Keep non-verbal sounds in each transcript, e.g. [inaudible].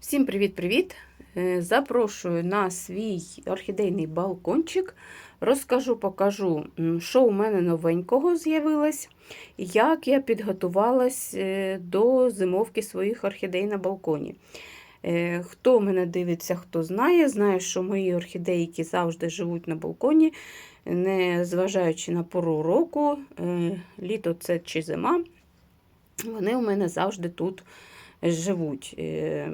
Всім привіт-привіт! Е, Запрошую на свій орхідейний балкончик. Розкажу, покажу, що у мене новенького з'явилось, як я підготувалась е, до зимовки своїх орхідей на балконі. Е, Хто мене дивиться, хто знає, знає, що мої орхідейки завжди живуть на балконі, не зважаючи на пору року, літо це чи зима, вони у мене завжди тут. Е,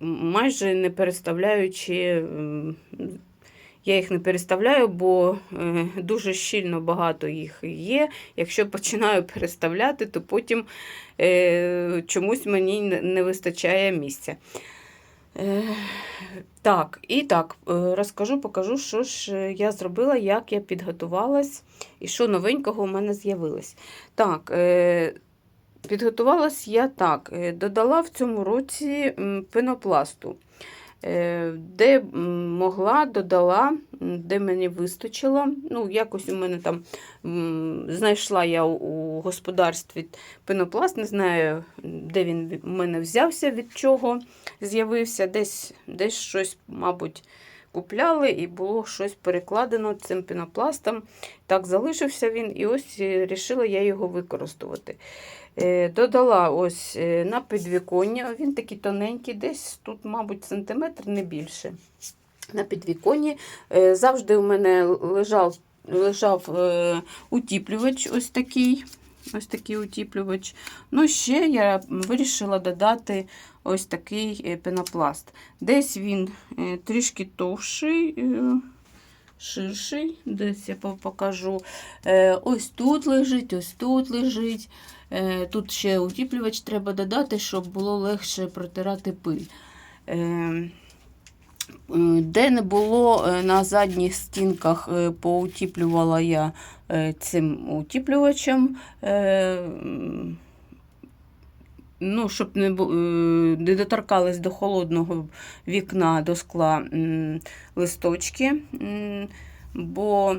Майже не переставляючи, я їх не переставляю, бо е, дуже щільно багато їх є. Якщо починаю переставляти, то потім е, чомусь мені не- вистачає місця. Так, і так, розкажу, покажу, що ж я зробила, як я підготувалась і що новенького у мене з'явилось. Так, Підготувалась я так. е, Додала в цьому році пенопласту. Е, Де могла, додала, де мені вистачило. Ну, якось у мене там знайшла я у- господарстві пенопласт, не знаю, де він у мене взявся, від чого з'явився. Десь, десь щось, мабуть, купляли і було щось перекладено цим пенопластом. Так залишився він, і ось вирішила я його використовувати. Е, Додала ось е, на підвіконня, він такий тоненький, десь тут, мабуть, сантиметр, не більше. На підвіконні Е, завжди у мене лежав, лежав утіплювач ось такий. Ось такий утіплювач. Ну, ще я вирішила додати ось такий пенопласт. Десь він трішки товший, ширший, десь я покажу. Ось тут лежить, ось тут лежить. Е, Тут ще утіплювач треба додати, щоб було легше протирати пиль. Е, е, Де не було на задніх стінках, поутіплювала я цим утіплювачем. Ну, щоб не, не доторкались до холодного вікна, до скла листочки. Бо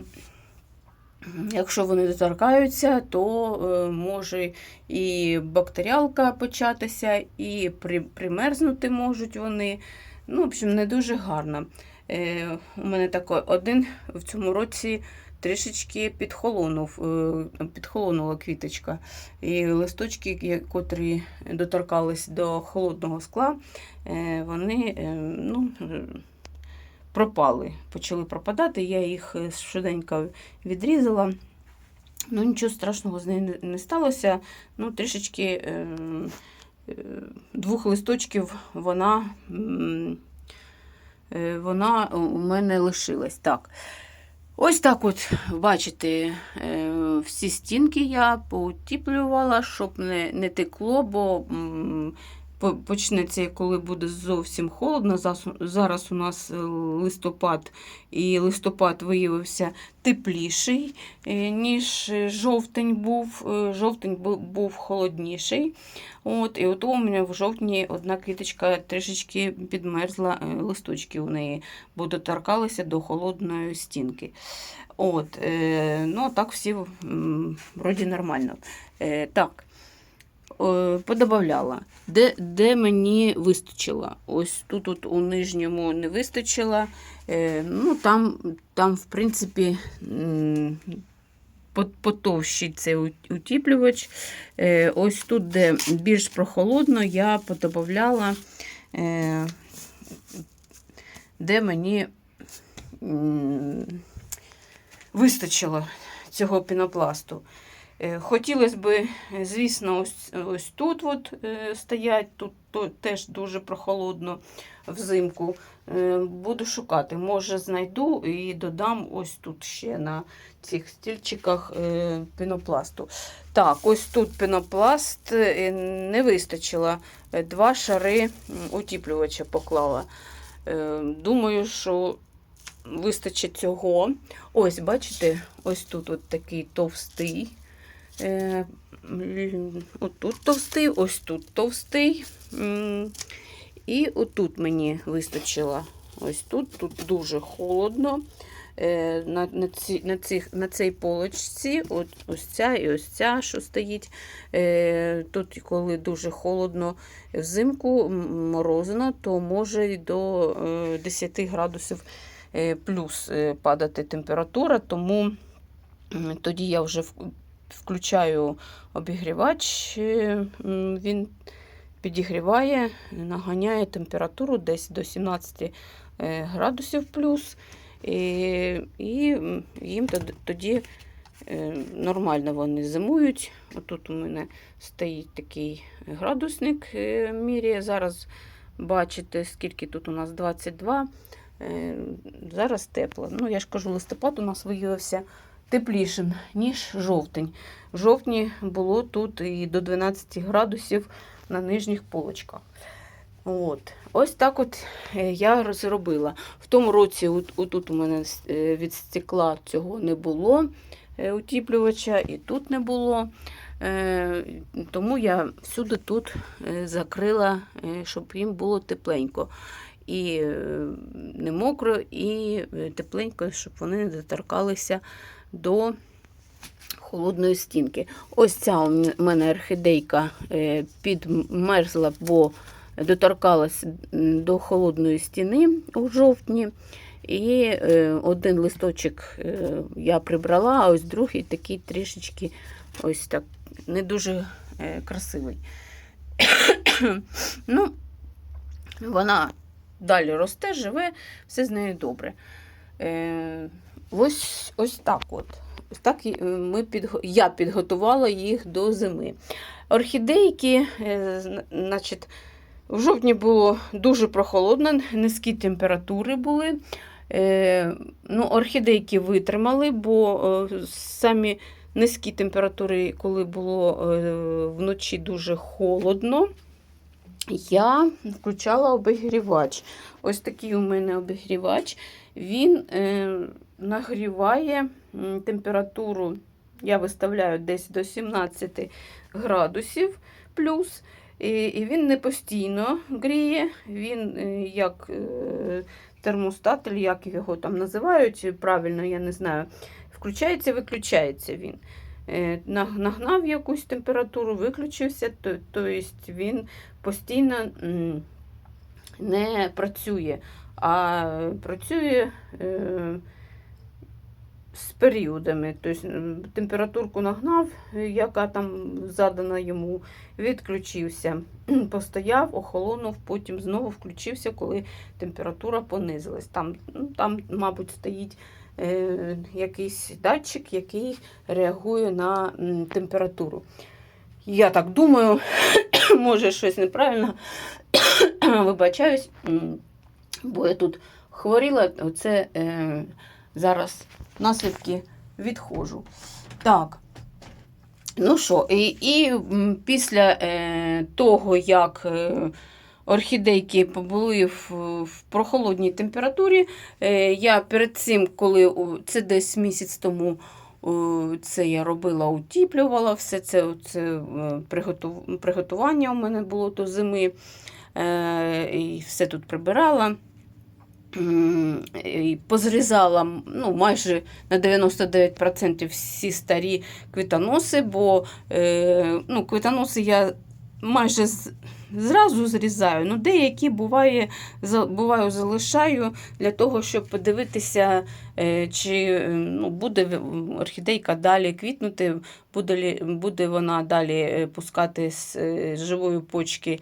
Якщо вони доторкаються, то е, може і бактеріалка початися, і при, примерзнути можуть вони. Ну, в общем, не дуже гарно. Е, у мене тако, один в цьому році трішечки підхолонув, е, підхолонула квіточка. І листочки, котрі доторкались до холодного скла, вони ну, пропали, почали пропадати. Я їх е, швиденько відрізала. Ну, нічого страшного з нею не- сталося. Ну, трішечки е, е, двох листочків вона, е, вона у мене лишилась. Так. Ось так от, бачите, е, всі стінки я поутіплювала, щоб не, не текло, бо почнеться, коли буде зовсім холодно. Зараз у нас е, листопад, і листопад виявився тепліший, е, ніж жовтень був. Е, Жовтень був холодніший. От, і от у мене в жовтні одна квіточка трішечки підмерзла, листочки у неї, бо доторкалися до холодної стінки. От, ну, так всі вроді нормально. Так, подобавляла. Де, де мені вистачило? Ось тут от у нижньому не вистачило. Е, ну, там, там, в принципі, потовщий цей утіплювач. Е, ось тут, де більш прохолодно, я подобавляла, е, де мені вистачило цього пінопласту. Е, Хотілося б, звісно, ось, ось тут от, е, стоять, тут теж дуже прохолодно взимку. Е, Буду шукати. Може, знайду і додам ось тут ще на цих стільчиках пінопласту. Так, ось тут пінопласт не вистачило. Два шари утіплювача поклала. Думаю, що вистачить цього. Ось, бачите, ось тут от такий товстий. Е, Отут товстий, ось тут товстий. І отут мені вистачило. Ось тут, тут дуже холодно. е, на, на, ці, на, цих, на цій полочці, от, ось ця і ось ця, що стоїть. Е, Тут, коли дуже холодно взимку, морозно, то може й до е, 10 градусів е, плюс е, падати температура, тому тоді я вже включаю обігрівач, е, він підігріває, наганяє температуру десь до 17 е, градусів плюс. І, і їм тоді е, нормально вони зимують. Отут у мене стоїть такий градусник, міряє. Зараз бачите, скільки тут у нас 22. Е, Зараз тепло. Ну, я ж кажу, листопад у нас виявився теплішим, ніж жовтень. В жовтні було тут і до 12 градусів на нижніх полочках. От. Ось так от е, я розробила. В тому році от, отут у мене е, від стекла цього не було е, утіплювача, і тут не було. Тому я всюди тут закрила, щоб їм було тепленько. І не мокро, і тепленько, щоб вони не доторкалися до холодної стінки. Ось ця у мене орхідейка е, підмерзла, бо доторкалась до холодної стіни у жовтні. І е, один листочок е, я прибрала, а ось другий такий трішечки ось так не дуже красивий. [coughs] ну, вона далі росте, живе, все з нею добре. Ось, ось так от. Ось так е, ми підго... я підготувала їх до зими. Орхідейки, е, значить, в жовтні було дуже прохолодно, низькі температури були. Е, ну, орхідейки витримали, бо самі низькі температури, коли було вночі дуже холодно, я включала обігрівач. Ось такий у мене обігрівач. Він е, нагріває температуру, я виставляю десь до 17 градусів плюс. І, він не постійно гріє, він е, як е, термостат, як його там називають, правильно, я не знаю. Включається, виключається він. Е, наг- Нагнав якусь температуру, виключився, то, то єсть він постійно не працює, а працює е, з періодами. Тобто температурку нагнав, е, яка там задана йому, відключився, [clears throat] постояв, охолонув, потім знову включився, коли температура понизилась. Там, там мабуть, стоїть якийсь датчик, який реагує на температуру. Я так думаю, [coughs] може щось неправильно. [coughs] Вибачаюсь, бо я тут хворіла, оце е, зараз наслідки відходжу. Так. Ну що, і, і після е, того, як е, орхідейки побули в, в прохолодній температурі, е, я перед цим, коли це десь місяць тому це я робила, утіплювала, все це, це е, приготування у мене було до зими. Е, і все тут прибирала. І позрізала ну, майже на 99% всі старі квітоноси, бо е, ну, квітоноси я майже зразу зрізаю. Ну, деякі буває, буваю залишаю для того, щоб подивитися, е, чи е, ну, буде орхідейка далі квітнути, буде, буде вона далі е, пускати з живої почки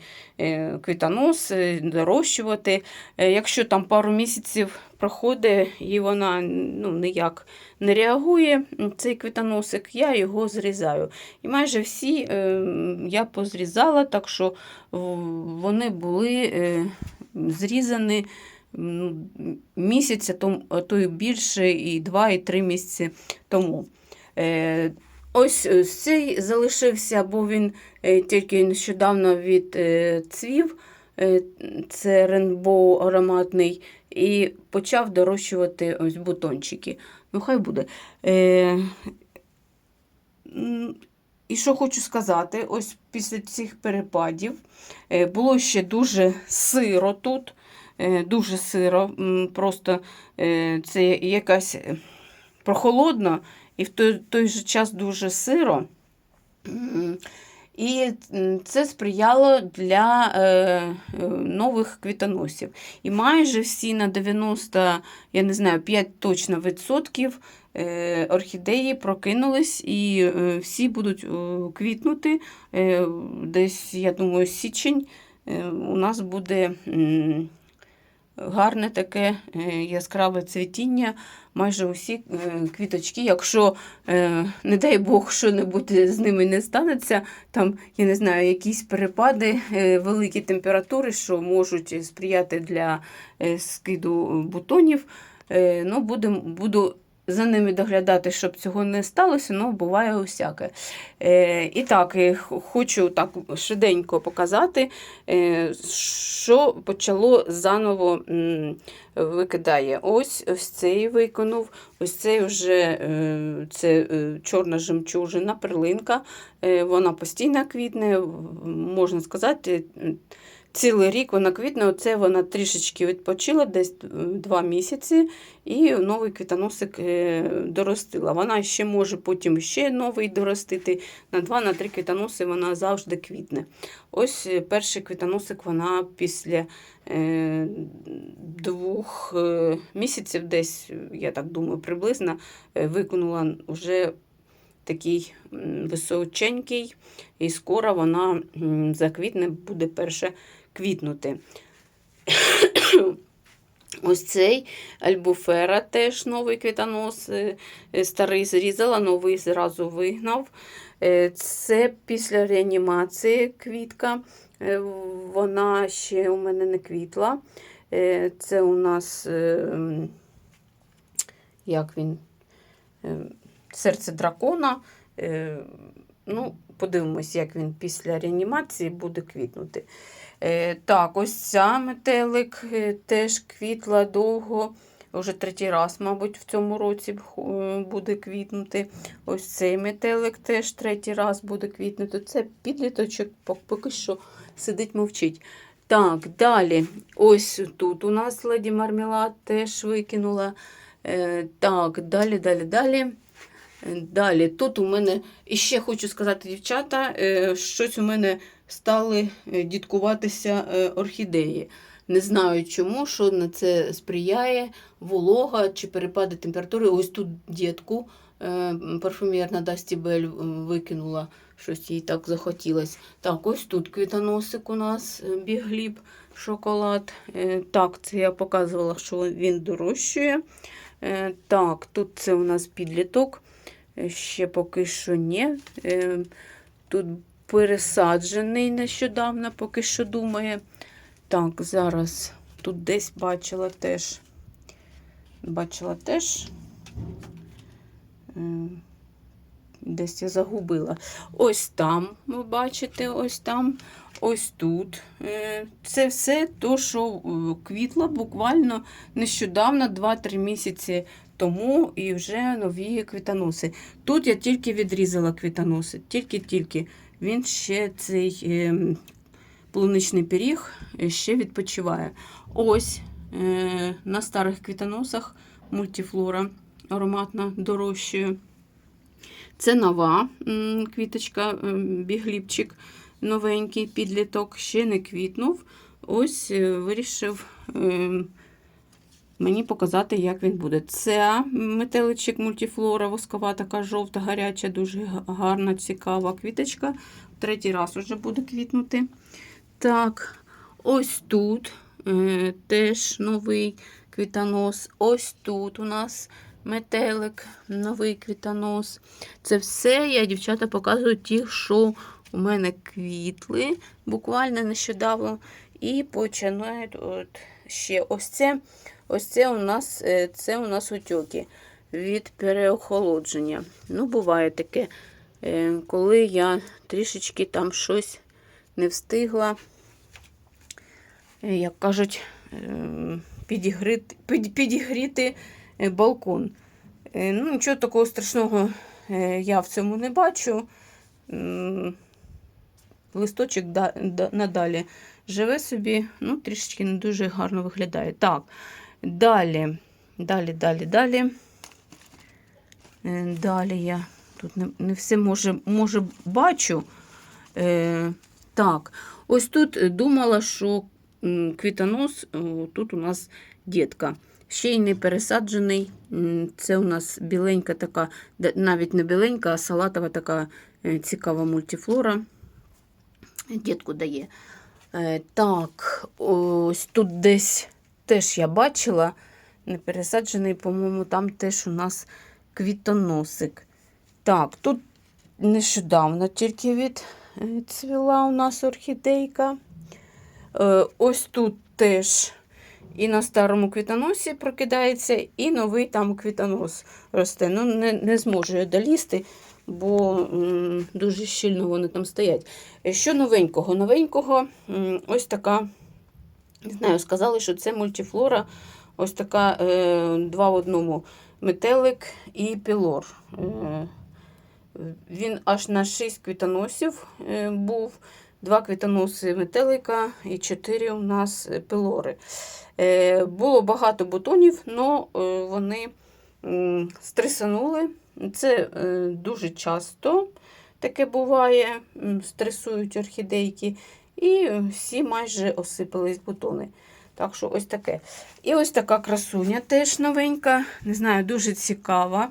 квітонос, дорощувати. Якщо там пару місяців проходить і вона ну, ніяк не реагує, цей квітоносик, я його зрізаю. І майже всі е, я позрізала, так що вони були е, зрізані місяця, то і більше, і два, і три місяці тому. Е, Ось е, цей залишився, бо він тільки нещодавно відцвів. Е, Це ренбоу ароматний, і почав дорощувати ось бутончики. Ну, хай буде. І що хочу сказати, ось після цих перепадів е, було ще дуже сиро тут. е, дуже сиро, просто е, це якась прохолодно і в той, той же час дуже сиро. І це сприяло для е, е, нових квітоносів. І майже всі на 90, я не знаю, 5 точно відсотків е, орхідеї прокинулись і е, всі будуть е, квітнути. Е, Десь, я думаю, січень е, у нас буде м, гарне таке е, яскраве цвітіння. Майже усі е, квіточки, якщо, е, не дай Бог, що-небудь з ними не станеться, там, я не знаю, якісь перепади, великі температури, що можуть сприяти для скиду бутонів. Ну, будем, буду за ними доглядати, щоб цього не сталося, ну, буває усяке. Е, І так, хочу так швиденько показати, е, що почало заново викидає. Ось ось цей виконув, ось цей вже е, це е, чорна жемчужина, перлинка. Е, Вона постійно квітне, можна сказати, цілий рік вона квітне. Оце вона трішечки відпочила, десь е, два місяці, і новий квітоносик е, доростила. Вона ще може потім ще новий доростити. На два-на три квітоноси вона завжди квітне. Ось е, перший квітоносик вона після двох місяців, десь, я так думаю, приблизно виконала вже такий височенький, і скоро вона заквітне, буде перше квітнути. [coughs] Ось цей альбуфера теж новий квітонос, е, е, старий зрізала, новий зразу вигнав. Е, Це після реанімації квітка. Вона ще у мене не квітла. Це у нас, е, як він, е, серце дракона. Е, Ну, подивимось, як він після реанімації буде квітнути. Е, Так, ось ця метелик е, теж квітла довго. Вже третій раз, мабуть, в цьому році буде квітнути. Ось цей метелик теж третій раз буде квітнути. Це підліточок поки що сидить мовчить. Так, далі. Ось тут у нас леді мармелад теж викинула. Так, далі, далі, далі. Далі, тут у мене, і ще хочу сказати, дівчата, е, щось у мене стали е, діткуватися е, орхідеї. Не знаю чому, що на це сприяє, волога чи перепади температури. Ось тут дітку парфумерна Дасті Бель викинула, щось їй так захотілось. Так, ось тут квітоносик у нас бігліб, шоколад. Так, це я показувала, що він дорожчує. Так, тут це у нас підліток. Е, Ще поки що ні. Е, Тут пересаджений нещодавно, поки що думає. Так, зараз тут десь бачила теж. Бачила теж. Е, Десь я загубила. Ось там, ви бачите, ось там, ось тут. Це все то, що квітло буквально нещодавно, 2-3 місяці тому, і вже нові квітоноси. Тут я тільки відрізала квітоноси, тільки-тільки. Він ще цей е, полуничний пиріг е, ще відпочиває. Ось е, на старих квітоносах мультифлора ароматна дорожчає. Це нова квіточка, бігліпчик новенький підліток, ще не квітнув. Ось е, вирішив е, мені показати, як він буде. Це метеличик мультифлора, воскова, така жовта, гаряча, дуже гарна, цікава квіточка. Третій раз вже буде квітнути. Так, ось тут е, теж новий квітонос. Ось тут у нас метелик, новий квітонос. Це все я, дівчата, показую ті, що у мене квітли буквально нещодавно. І починають от ще ось це. Ось це у нас е, це у нас утьоки від переохолодження. Ну, буває таке, е, коли я трішечки там щось не встигла, як кажуть, е, підігріти, під- підігріти е, балкон. Ну, нічого такого страшного я в цьому не бачу. Листочок да- да- надалі живе собі, ну, трішечки не дуже гарно виглядає. Так, далі, далі, далі, далі. Е, Далі я тут не, не все може, може бачу. Е, так, ось тут думала, що квітонос, тут у нас дітка. Ще й не пересаджений. Це у нас біленька така, навіть не біленька, а салатова така е, цікава мультифлора. Дітку дає. Е, Так, ось тут десь теж я бачила. Не пересаджений, по-моєму, там теж у нас квітоносик. Так, тут нещодавно тільки відцвіла у нас орхідейка. Е, Ось тут теж і на старому квітоносі прокидається, і новий там квітонос росте. Ну, не, не зможу я долізти, бо м, дуже щільно вони там стоять. Е, Що новенького? Новенького м, ось така, не знаю, сказали, що це мультифлора, ось така е, два в одному метелик і пілор. Е, він аж на 6 квітоносів е, був, два квітоноси метелика і 4 у нас пилори. Е, Було багато бутонів, але вони стресанули. Це е, дуже часто таке буває, стресують орхідейки, і всі майже осипались бутони. Так що ось таке. І ось така красуня теж новенька. Не знаю, дуже цікава.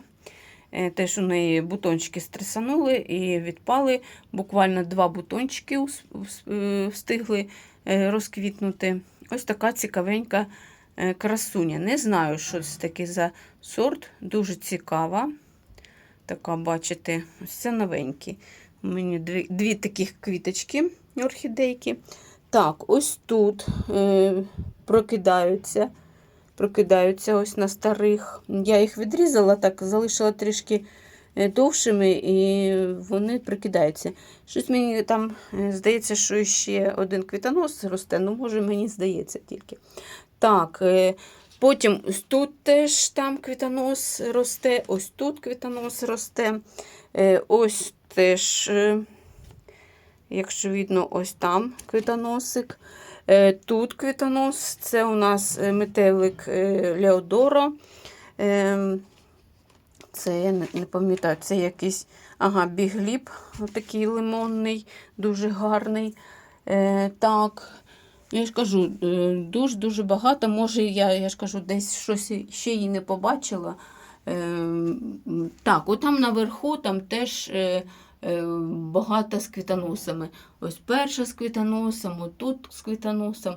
Е, Теж у неї бутончики стресанули і відпали. Буквально два бутончики е, встигли е, розквітнути. Ось така цікавенька красуня. Не знаю, що це таке за сорт. Дуже цікава. Така, бачите, ось це новенькі. У мене дві, дві таких квіточки орхідейки. Так, ось тут е, прокидаються. Прокидаються ось на старих. Я їх відрізала, так залишила трішки е, довшими, і вони прикидаються. Щось мені там е, здається, що ще один квітонос росте, ну, може, мені здається тільки. Так, е, потім ось тут теж там квітонос росте, ось тут квітонос росте. Ось теж, якщо видно, ось там квітоносик. Е, Тут квітонос, це у нас е, метелик е, Леодоро. Е, Це я не, пам'ятаю, це якийсь ага, бігліб, такий лимонний, дуже гарний. Так, я ж кажу, дуже-дуже багато. Може, я, я ж кажу, десь щось ще її не побачила. Е, м, Так, отам наверху там теж е, е, з квітоносами. Ось перша з квітоносом, отут з квітоносом.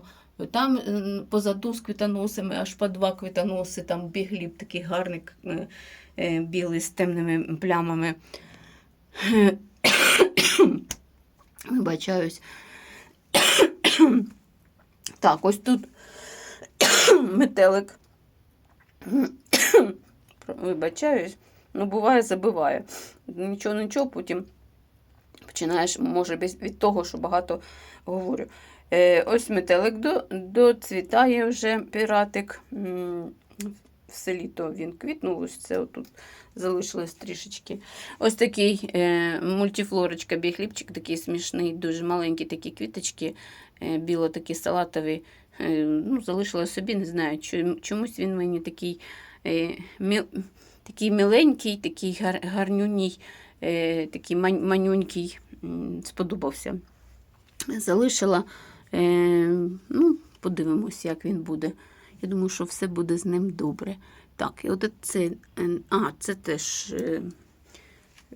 Там е, позаду з квітоносами, аж по два квітоноси, там бігліб такий гарний, е, білий з темними плямами. [coughs] Вибачаюсь. [coughs] Так, ось тут [coughs] метелик. Вибачаюсь, ну буває, забиває. Нічого, нічого, потім починаєш, може, від того, що багато говорю. Е, ось метелик до, доцвітає вже піратик. М, В селі то він квітнув, ось це отут залишилось трішечки. Ось такий е, мультифлорочка, бігліпчик, такий смішний, дуже маленькі такі квіточки, е, біло такі салатові. Е, ну, залишила собі, не знаю, чом- чомусь він мені такий, е, міл, такий миленький, такий гар, гарнюній, е, такий манюнький, сподобався. Залишила, е, ну, подивимось, як він буде. Я думаю, що все буде з ним добре. Так, і от це, е, а, це теж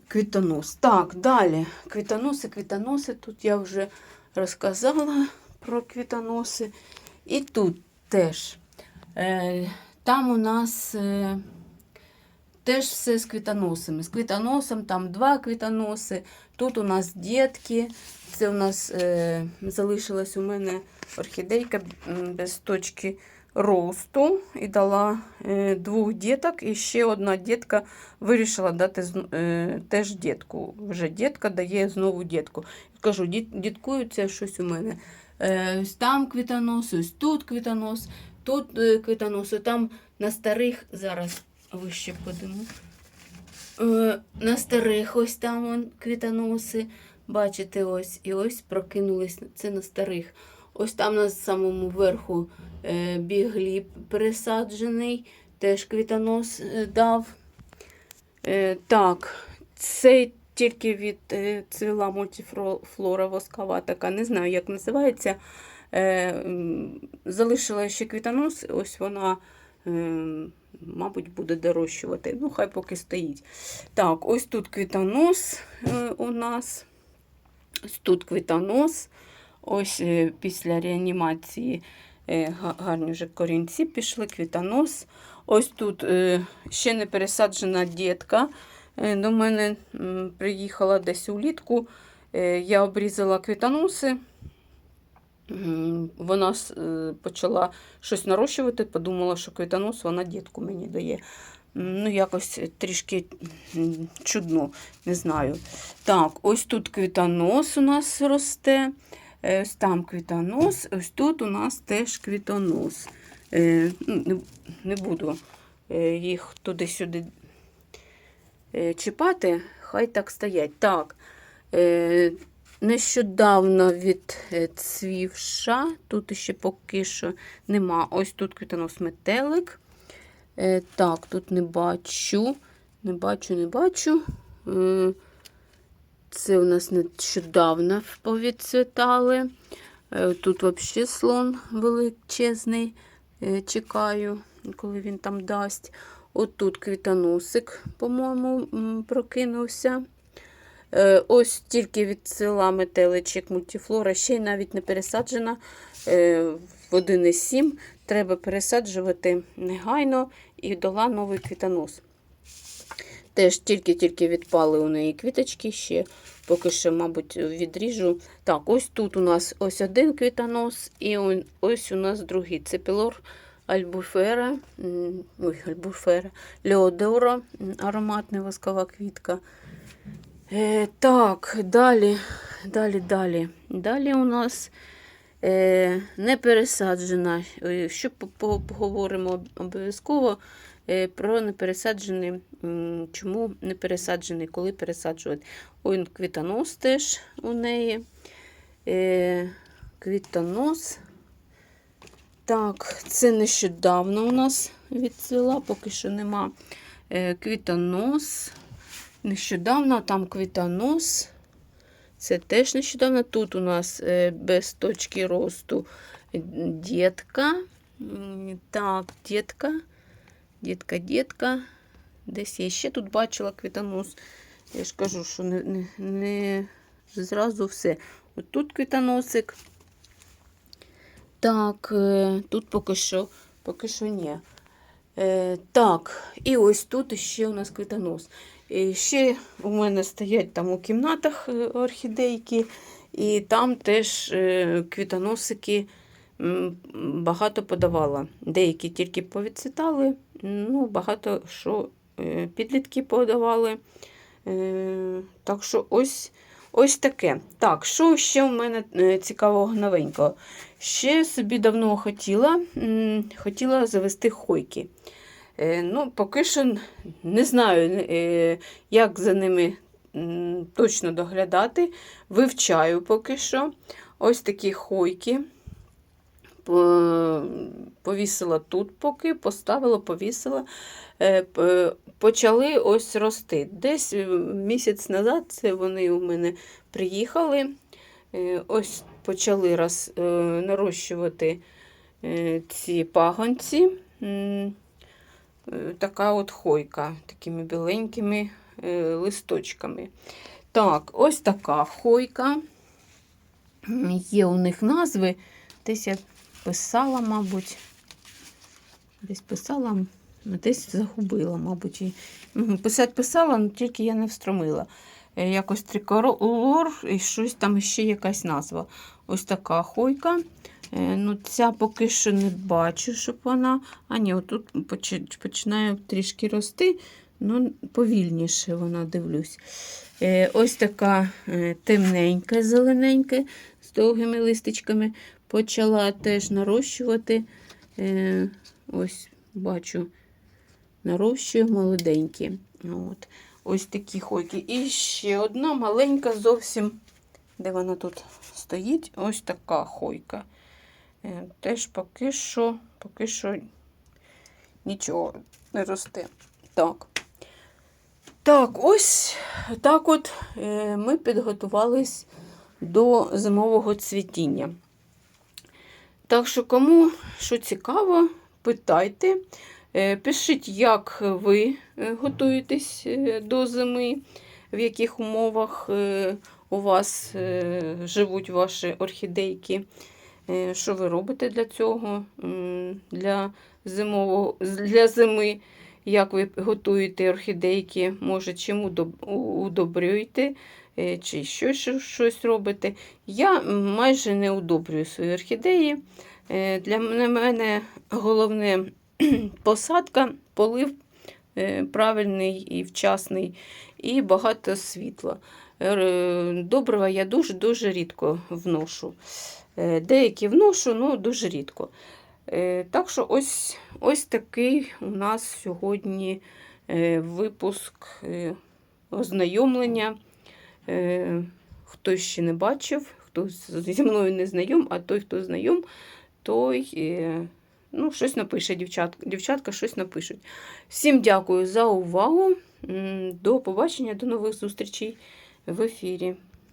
квітонос. Так, далі. Квітоноси, квітоноси. Тут я вже розказала про квітоноси. І тут теж. Там у нас теж все з квітоносами. З квітоносом там два квітоноси. Тут у нас дітки. Це у нас е, залишилась у мене орхідейка без точки росту і дала е, двох діток. І ще одна дітка вирішила дати е, теж дітку. Вже дітка дає знову дітку. Кажу, діт, діткується щось у мене. Е, ось там квітонос, ось тут квітонос, тут е, квітонос, там на старих зараз вище подиму. Е, на старих ось там вон, квітоноси. Бачите, ось і ось прокинулись це на старих. Ось там на самому верху е, бігліп пересаджений, теж квітонос е, дав. Е, так, цей тільки від е, цвіла мультифлора воскова така, не знаю, як називається. Е, залишила ще квітонос, ось вона, е, мабуть, буде дорощувати. Ну, хай поки стоїть. Так, ось тут квітонос е, у нас. Ось тут квітонос. Ось е, після реанімації е, гарні вже корінці пішли, квітонос. Ось тут ще не пересаджена дітка. До мене приїхала десь улітку. Я обрізала квітоноси. Вона е, почала щось нарощувати, подумала, що квітонос вона дітку мені дає. Ну, якось трішки чудно, не знаю. Так, ось тут квітонос у нас росте. Е, Ось там квітонос, ось тут у нас теж квітонос. Е, ну, Не, буду їх туди-сюди чіпати, хай так стоять. Так, нещодавно відцвівша, тут ще поки що нема. Ось тут квітонос метелик. Е, так, тут не бачу, не бачу, не бачу. Е, це у нас нещодавно повідцвітали. Е, Тут взагалі слон величезний. Чекаю, коли він там дасть. От тут квітоносик, по-моєму, прокинувся. Е, Ось тільки від села метеличок мультифлора, ще й навіть не пересаджена е, в 1,7. Треба пересаджувати негайно і дала новий квітонос. Теж тільки-тільки відпали у неї квіточки, ще поки що, мабуть, відріжу. Так, ось тут у нас ось один квітонос, і ось у нас другий. Це пілор альбуфера, ой, альбуфера, леодора, ароматна воскова квітка. Е, так, далі, далі, далі. Далі у нас е, не пересаджена. Е, Що по- по- поговоримо обов'язково е, про непересаджений. Чому не пересаджений, коли пересаджувати? Ой, квітонос теж у неї. Е, Квітонос. Так, це нещодавно у нас відцвіла, поки що нема. Е, Квітонос. Нещодавно там квітонос. Це теж нещодавно. Тут у нас е, без точки росту дітка. Так, дітка. Дітка, дітка. Десь я ще тут бачила квітонос. Я ж кажу, що не, не, не зразу все. От тут квітоносик. Так, е, тут поки що, поки що ні. Е, так, і ось тут ще у нас квітонос. І ще у мене стоять там у кімнатах е, орхідейки, і там теж е, квітоносики багато подавала. Деякі тільки повідцвітали, ну, багато що е, підлітки подавали. Так що ось, ось таке. Так, що ще у мене цікавого новенького? Ще собі давно хотіла, хотіла завести хойки. Е, Ну, поки що не знаю, е, як за ними точно доглядати. Вивчаю поки що. Ось такі хойки. Повісила тут поки, поставила, повісила. Е, Почали ось рости. Десь місяць назад це вони у мене приїхали. Ось почали роз, нарощувати ці пагонці. Е, Така от хойка, такими біленькими е, листочками. Так, ось така хойка. Є у них назви. Десь я писала, мабуть. Десь писала, десь загубила, мабуть. І, Писати писала, але тільки я не встромила. Е, Якось триколор і щось там ще якась назва. Ось така хойка. Е, Ну, ця поки що не бачу, щоб вона. А ні, отут починає трішки рости, ну повільніше вона дивлюсь. Е, Ось така е, темненька, зелененька, з довгими листочками. Почала теж нарощувати. Ось бачу, нарощую молоденькі. От. Ось такі хойки. І ще одна маленька зовсім, де вона тут стоїть, ось така хойка. Е, Теж поки що, поки що нічого не росте. Так. Так, ось так от е, ми підготувались до зимового цвітіння. Так що, кому що цікаво, питайте. Е, Пишіть, як ви готуєтесь до зими, в яких умовах у вас живуть ваші орхідейки. Е, Що ви робите для цього? Для, зимового, для зими, як ви готуєте орхідейки, може, чим удобрюєте, е, чи щось, щось робите. Я майже не удобрюю свої орхідеї. Е, Для мене- головне [clears throat] посадка, полив правильний і вчасний, і багато світла. Добрива я дуже-дуже рідко вношу. Е, Деякі вношу, ну дуже рідко. Е, Так що ось, ось такий у нас сьогодні е, випуск ознайомлення. Е, Хто ще не бачив, хто зі мною не знайом, а той, хто знайом, той ну, щось напише, дівчат, дівчатка щось напишуть. Всім дякую за увагу. До побачення, до нових зустрічей в ефірі.